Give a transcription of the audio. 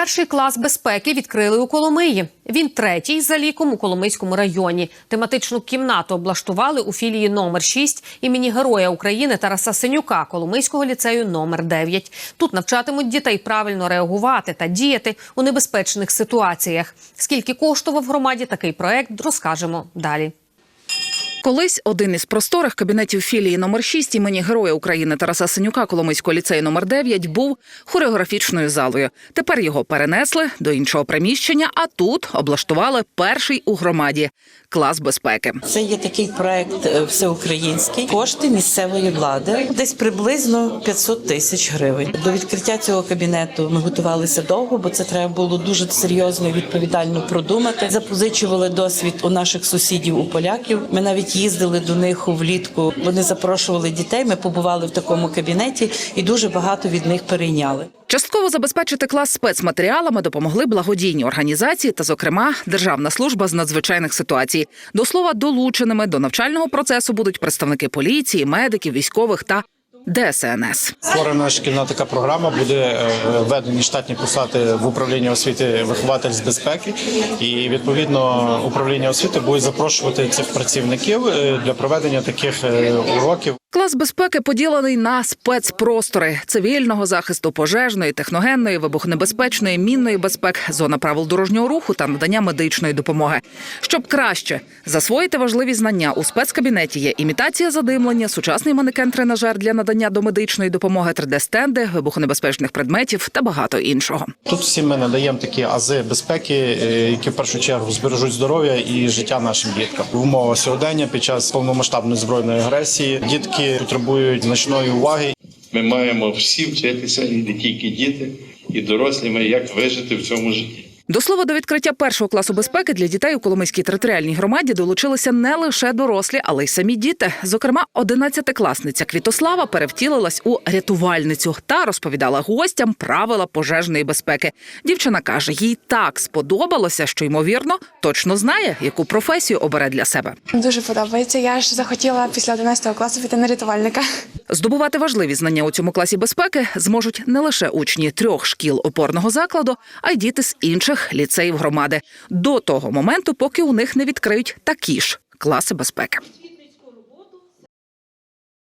Перший клас безпеки відкрили у Коломиї. Він третій за ліком у Коломийському районі. Тематичну кімнату облаштували у філії номер 6 імені Героя України Тараса Синюка Коломийського ліцею номер 9. Тут навчатимуть дітей правильно реагувати та діяти у небезпечних ситуаціях. Скільки коштував громаді такий проект, розкажемо далі. Колись один із просторих кабінетів філії номер 6 імені Героя України Тараса Синюка Коломийського ліцею номер 9 був хореографічною залою. Тепер його перенесли до іншого приміщення, а тут облаштували перший у громаді клас безпеки. Це є такий проект е, всеукраїнський. Кошти місцевої влади десь приблизно 500 тисяч гривень. До відкриття цього кабінету ми готувалися довго, бо це треба було дуже серйозно і відповідально продумати. Запозичували досвід у наших сусідів, у поляків. Ми навіть їздили до них влітку. Вони запрошували дітей. Ми побували в такому кабінеті і дуже багато від них перейняли. Частково забезпечити клас спецматеріалами допомогли благодійні організації та, зокрема, Державна служба з надзвичайних ситуацій. До слова, долученими до навчального процесу будуть представники поліції, медиків, військових та ДСНС. Створена шкільна така програма, буде е, введені штатні посади в управлінні освіти вихователь з безпеки, і відповідно управління освіти буде запрошувати цих працівників е, для проведення таких е, уроків. Клас безпеки поділений на спецпростори цивільного захисту, пожежної, техногенної, вибухонебезпечної, мінної безпек, зона правил дорожнього руху та надання медичної допомоги. Щоб краще засвоїти важливі знання у спецкабінеті є імітація задимлення, сучасний манекен-тренажер для надання домедичної допомоги, 3D-стенди, вибухонебезпечних предметів та багато іншого. Тут всі ми надаємо такі ази безпеки, е, які в першу чергу збережуть здоров'я і життя нашим діткам. В умовах сьогодення під час повномасштабної збройної агресії дітки потребують значної уваги. Ми маємо всі вчитися, і не тільки діти, і дорослі, як вижити в цьому житті. До слова, до відкриття першого класу безпеки для дітей у Коломийській територіальній громаді долучилися не лише дорослі, але й самі діти. Зокрема, одинадцятикласниця Квітослава перевтілилась у рятувальницю та розповідала гостям правила пожежної безпеки. Дівчина каже, їй так сподобалося, що ймовірно точно знає, яку професію обере для себе. Дуже подобається. Я ж захотіла після 11 класу піти на рятувальника. Здобувати важливі знання у цьому класі безпеки зможуть не лише учні трьох шкіл опорного закладу, а й діти з інших ліцеїв громади до того моменту, поки у них не відкриють такі ж класи безпеки.